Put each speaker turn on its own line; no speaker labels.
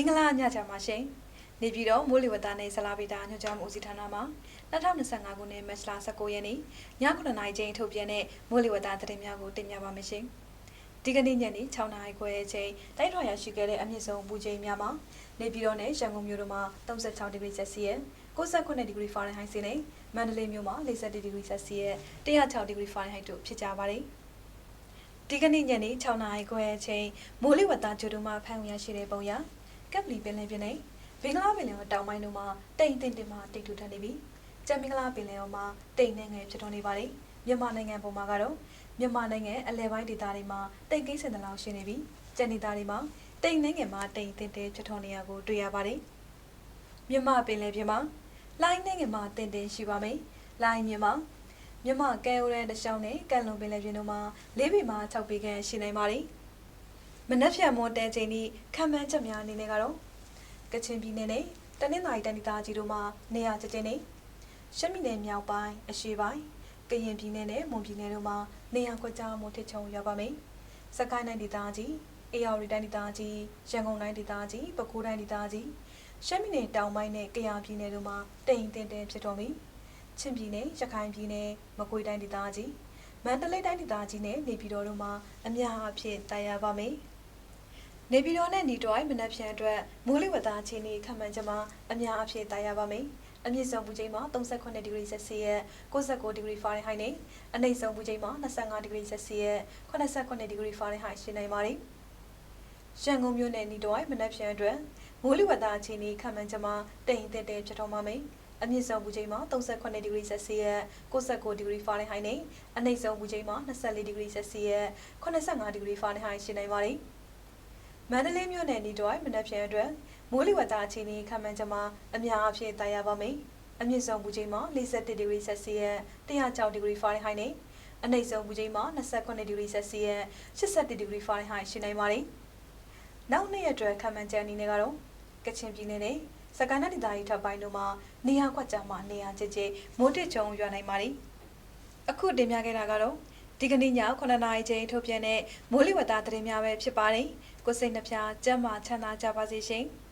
င်္ဂလာညချမ်းပါရှင်နေပြည်တော်မိုးလေဝသနဲ့ဇလာဗီတာညွှန်ကြားမှုဦးစီးဌာနမှ2025ခုနှစ်မတ်လ19ရက်နေ့ည9:00နာရီချိန်ထုတ်ပြန်တဲ့မိုးလေဝသသတင်းများကိုတင်ပြပါမယ်ရှင်ဒီကနေ့ညနေ6နာရီခွဲအချိန်တိုက်ထွာရရှိခဲ့တဲ့အမြင့်ဆုံးပူချိန်များမှာနေပြည်တော်နဲ့ရန်ကုန်မြို့တို့မှာ36ဒီဂရီဆက်စီယပ်69ဒီဂရီဖာရင်ဟိုက်စီနဲ့မန္တလေးမြို့မှာ40ဒီဂရီဆက်စီယပ်106ဒီဂရီဖာရင်ဟိုက်တို့ဖြစ်ကြပါတယ်ဒီကနေ့ညနေ6နာရီခွဲအချိန်မိုးလေဝသကြိုတုံမှဖန်ဝင်ရရှိတဲ့ပုံရ ကပ်ပလီပင်လယ်ပြင်နဲ့ဘင်္ဂလားပင်လယ်တောင်ပိုင်းတို့မှာတိမ်တင်တင်မှတိတ်ထူထပ်နေပြီးကြံမင်္ဂလာပင်လယ်မှာတိမ်နဲ့ငယ်ဖြစ်ထွန်းနေပါတယ်မြန်မာနိုင်ငံပေါ်မှာကတော့မြန်မာနိုင်ငံအလဲပိုင်းဒေသတွေမှာတိမ်ကိန်းစင်တလောက်ရှိနေပြီးကြံဒေသတွေမှာတိမ်နဲ့ငယ်မှာတိမ်တင်တင်ဖြစ်ထွန်းနေရကိုတွေ့ရပါတယ်မြန်မာပင်လယ်ပြင်မှာလိုင်းနဲ့ငယ်မှာတင်တင်ရှိပါမယ်လိုင်းမြန်မာမြန်မာကဲအိုရန်တရှောင်းနဲ့ကန်လုံပင်လယ်ပြင်တို့မှာ၄ပေမှ6ပေခန့်ရှိနိုင်ပါတယ် မနက်ဖြန်မွန်တဲချိန်ဤခံမှန်းချက်များအနေနဲ့ကတော့ကချင်ပြည်နယ်နဲ့တနင်္သာရီတိုင်းဒေသကြီးတို့မှာနေရာကျကျင်းနေရှမ်းပြည်နယ်မြောက်ပိုင်းအရှေ့ပိုင်းကရင်ပြည်နယ်နဲ့မွန်ပြည်နယ်တို့မှာနေရာကွက်ကြားမှုထစ်ချုံရောက်ပါမယ်။စကိုင်းတိုင်းဒေသကြီးအေရဝတီတိုင်းဒေသကြီးရန်ကုန်တိုင်းဒေသကြီးပဲခူးတိုင်းဒေသကြီးရှမ်းပြည်နယ်တောင်ပိုင်းနဲ့ကယားပြည်နယ်တို့မှာတိမ်တင်တင်ဖြစ်တော်မူချင်းပြည်နယ်ရခိုင်ပြည်နယ်မကွေးတိုင်းဒေသကြီးမန္တလေးတိုင်းဒေသကြီးနဲ့နေပြည်တော်တို့မှာအများအပြားတာယာပါမယ်။ နေပြည်တော်နဲ့ညီတော်မနက်ဖြန်အတွက်မိုးလေဝသအခြေအနေခန့်မှန်းချက်မှာအများအပြားတာယာပါမယ်။အမြင့်ဆုံးပူချိန်မှာ38ဒီဂရီဆက်စီယပ်69ဒီဂရီဖာရင်ဟိုက်နဲ့အနိမ့်ဆုံးပူချိန်မှာ25ဒီဂရီဆက်စီယပ်89ဒီဂရီဖာရင်ဟိုက်ရှိနိုင်ပါတယ်။ရန်ကုန်မြို့နယ်ညီတော်မနက်ဖြန်အတွက်မိုးလေဝသအခြေအနေခန့်မှန်းချက်မှာတိမ်တက်တဲ့ဖြစ်တော်မှာမယ်။အမြင့်ဆုံးပူချိန်မှာ38ဒီဂရီဆက်စီယပ်69ဒီဂရီဖာရင်ဟိုက်နဲ့အနိမ့်ဆုံးပူချိန်မှာ24ဒီဂရီဆက်စီယပ်85ဒီဂရီဖာရင်ဟိုက်ရှိနိုင်ပါတယ်။ မန္တလေးမြို့နယ်ဤတွိုင်မနက်ဖြန်အတွက်မိုးလေဝသအခြေအနေခန့်မှန်းချက်မှာအများအပြားတာယာပါမယ်။အမြင့်ဆုံးပူချိန်မှာ41ဒီဂရီဆက်စီယပ်106ဒီဂရီဖာရင်ဟိုက်နဲ့အနိမ့်ဆုံးပူချိန်မှာ28ဒီဂရီဆက်စီယပ်81ဒီဂရီဖာရင်ဟိုက်ရှိနိုင်ပါတယ်။နောက်နေ့ရက်အတွက်ခန့်မှန်းချက်အနေနဲ့ကတော့ကချင်ပြည်နယ်နဲ့စကိုင်းတိုင်းဒေသကြီးထပ်ပိုင်းတို့မှာနေရာကွက်ကြားမှာနေရာကျကျမိုးတစ်ချုံရွာနိုင်ပါတယ်။အခုတင်ပြခဲ့တာကတော့ ဒီကနေ့ည9နာရီချိန်ထုတ်ပြန်တဲ့မိုးလေဝသသတင်းများပဲဖြစ်ပါတယ်။ကိုစိတ်နှပြကျမ်းမာချမ်းသာကြပါစေရှင်။